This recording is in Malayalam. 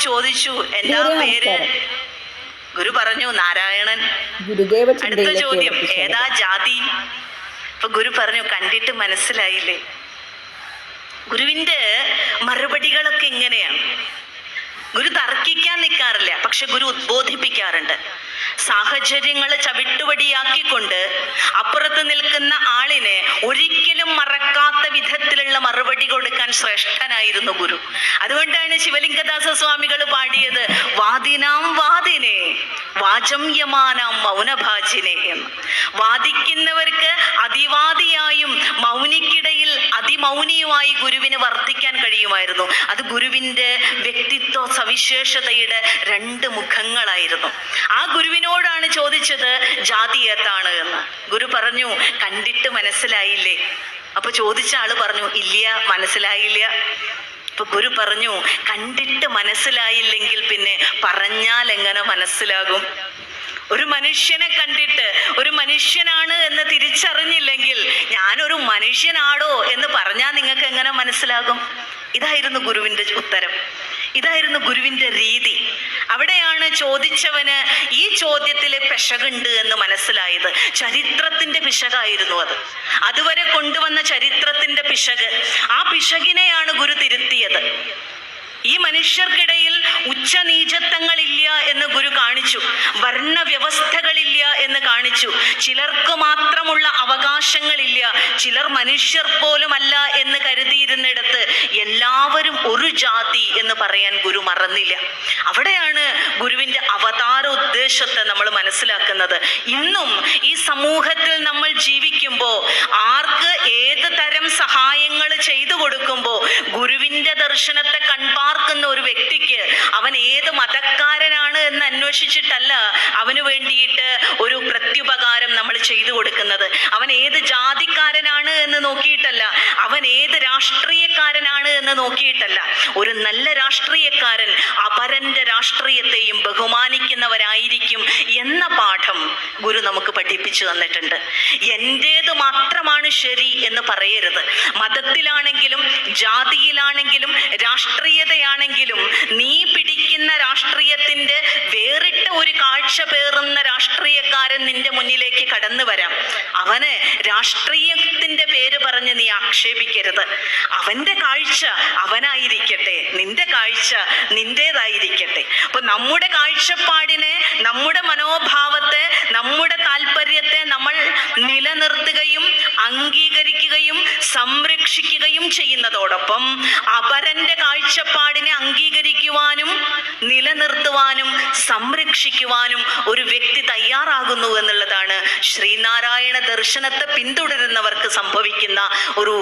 ചോദിച്ചു എന്താ പേര്? ഗുരു പറഞ്ഞു നാരായണൻ. ഗുരുദേവ അടുത്ത ചോദ്യം ഏതാ ജാതി? അപ്പൊ ഗുരു പറഞ്ഞു കണ്ടിട്ട് മനസ്സിലായില്ലേ? ഗുരുവിന്റെ മറുപടികളൊക്കെ ഇങ്ങനെയാണ്. ഗുരു തർക്കിക്കാൻ നിൽക്കാറില്ല പക്ഷെ ഗുരു ഉദ്ബോധിപ്പിക്കാറുണ്ട്. സാഹചര്യങ്ങൾ ചവിട്ടുപടിയാക്കിക്കൊണ്ട് അപ്പുറത്ത് നിൽക്കുന്ന ആളിനെ ഒരിക്കലും വിധത്തിലുള്ള മറുപടി കൊടുക്കാൻ ശ്രേഷ്ഠനായിരുന്നു ഗുരു. അതുകൊണ്ടാണ് ശിവലിംഗദാസ സ്വാമികൾ പാടിയത് വാദിനാം വാദിനെ വാചം യമാനാം മൗനഭാജിനെ എന്ന്. വാദിക്കുന്നവർക്ക് അതിവാദിയായും മൗനിക്കിടയിൽ അതിമൗനിയുമായി ഗുരുവിന് വർത്തിക്കാൻ കഴിയുമായിരുന്നു. അത് ഗുരുവിന്റെ വ്യക്തിത്വ സവിശേഷതയുടെ രണ്ട് മുഖങ്ങളായിരുന്നു. ആ ഗുരുവിനോടാണ് ചോദിച്ചത് ജാതി ഏതാണ് എന്ന്. ഗുരു പറഞ്ഞു കണ്ടിട്ട് മനസ്സിലായില്ലേ? അപ്പൊ ചോദിച്ച ആൾ പറഞ്ഞു ഇല്ല മനസ്സിലായില്ല. അപ്പൊ ഗുരു പറഞ്ഞു കണ്ടിട്ട് മനസ്സിലായില്ലെങ്കിൽ പിന്നെ പറഞ്ഞാൽ എങ്ങനെ മനസ്സിലാകും? ഒരു മനുഷ്യനെ കണ്ടിട്ട് ഒരു മനുഷ്യനാണ് എന്ന് തിരിച്ചറിഞ്ഞില്ലെങ്കിൽ ഞാനൊരു മനുഷ്യനാടോ എന്ന് പറഞ്ഞാൽ നിങ്ങൾക്ക് എങ്ങനെ മനസ്സിലാകും? ഇതായിരുന്നു ഗുരുവിന്റെ ഉത്തരം. ഇതായിരുന്നു ഗുരുവിന്റെ രീതി. അവിടെയാണ് ചോദിച്ചവന് ഈ ചോദ്യത്തിലെ പിശകുണ്ട് എന്ന് മനസ്സിലായത്. ചരിത്രത്തിന്റെ പിശകായിരുന്നു അത്. അതുവരെ കൊണ്ടുവന്ന ചരിത്രത്തിന്റെ പിശക്. ആ പിശകിനെയാണ് ഗുരു തിരുത്തിയത്. ഈ മനുഷ്യർക്കിടയിൽ ഉച്ചനീചത്വങ്ങളില്ല എന്ന് ഗുരു കാണിച്ചു. വർണവ്യവസ്ഥകളില്ല എന്ന് കാണിച്ചു. ചിലർക്ക് മാത്രമുള്ള അവകാശങ്ങളില്ല. ചിലർ മനുഷ്യർ പോലുമല്ല എന്ന് കരുതിയിരുന്നിടത്ത് എല്ലാവരും ഒരു ജാതി എന്ന് പറയാൻ ഗുരു മറന്നില്ല. അവിടെയാണ് ഗുരുവിന്റെ അവതാര ഉദ്ദേശത്തെ നമ്മൾ മനസ്സിലാക്കുന്നത്. ഇന്നും ഈ സമൂഹത്തിൽ നമ്മൾ ജീവിക്കുമ്പോൾ ആർക്ക് ഏത് തരം സഹായങ്ങൾ ചെയ്തു കൊടുക്കുമ്പോൾ ഗുരുവിന്റെ ദർശനത്തെ കൺപാർക്കുന്ന ഒരു വ്യക്തിക്ക് അവൻ ഏത് മതക്കാരനാണ് എന്ന് അന്വേഷിച്ചിട്ടല്ല അവന് വേണ്ടിയിട്ട് ഒരു പ്രത്യുപകാരം ചെയ്തു കൊടുക്കുന്നത്. അവൻ ഏത് ജാതിക്കാരനാണ് എന്ന് നോക്കിയിട്ടല്ല. അവൻ ഏത് രാഷ്ട്രീയക്കാരനാണ് എന്ന് നോക്കിയിട്ടല്ല. ഒരു നല്ല രാഷ്ട്രീയക്കാരൻ അപരന്റെ രാഷ്ട്രീയത്തെയും ബഹുമാനിക്കുന്നവരായിരിക്കും എന്ന പാഠം ഗുരു നമുക്ക് പഠിപ്പിച്ചു തന്നിട്ടുണ്ട്. എന്റേത് മാത്രമാണ് ശരി എന്ന് പറയരുത്. മതത്തിലാണെങ്കിലും ജാതിയിലാണെങ്കിലും രാഷ്ട്രീയതയാണെങ്കിലും നീ പിടിക്കുന്ന രാഷ്ട്രീയത്തിന്റെ വേറിട്ട ഒരു കാഴ്ച പേറുന്ന രാഷ്ട്രീയക്കാരൻ നിന്റെ മുന്നിലേക്ക് കടന്നു വരാം. അവന് രാഷ്ട്രീയത്തിന്റെ പേര് പറഞ്ഞ് നീ ആക്ഷേപിക്കരുത്. അവന്റെ കാഴ്ച അവനായിരിക്കട്ടെ നിന്റെ കാഴ്ച നിന്റേതായിരിക്കട്ടെ. അപ്പൊ നമ്മുടെ കാഴ്ചപ്പാടിനെ നമ്മുടെ മനോഭാവത്തെ നമ്മുടെ താല്പര്യത്തെ നമ്മൾ നിലനിർത്തുകയും അംഗീകരിക്കുകയും സംരക്ഷിക്കുകയും ചെയ്യുന്നതോടൊപ്പം അപരന്റെ കാഴ്ചപ്പാടിനെ അംഗീകരിക്കുവാനും നിലനിർത്തുവാനും സംരക്ഷിക്കുവാനും ഒരു വ്യക്തി തയ്യാറാകുന്നു എന്നുള്ളതാണ് ശ്രീനാരായണ ദർശനത്തെ പിന്തുടരുന്നവർക്ക് സംഭവിക്കുന്ന ഒരു